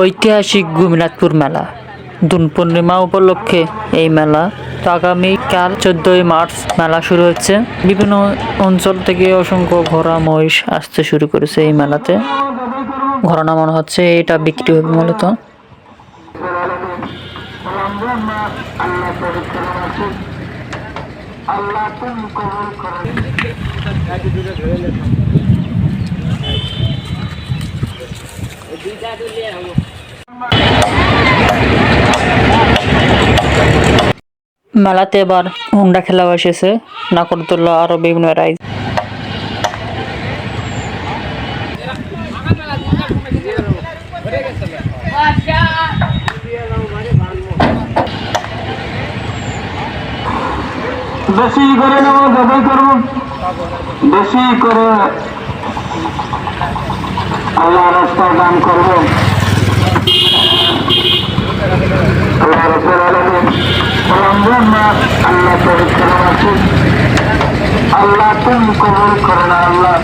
ঐতিহাসিক গুমিনাথপুর মেলা। দুন পূর্ণিমা উপলক্ষে এই মেলা। তো আগামীকাল চোদ্দই মার্চ মেলা শুরু হচ্ছে। বিভিন্ন অঞ্চল থেকে অসংখ্য ঘোড়া, মহিষ আসতে শুরু করেছে এই মেলাতে। ঘোড়া মনে হচ্ছে, এটা বিক্রি হবে মূলত। মেলাতে এবার হুন্ডা খেলাও এসেছে নাকরদোল্লা আরও বিভিন্ন রাইড বেশি করে নেব জবাই করব। বেশি করে আল্লাহ রাস্তা দান করব। আল্লাহ রসুল আলমিন রমজান মাস আল্লাহ পবিত্র মাসুদ আল্লাহ তুমি কবুল করে না, আল্লাহ।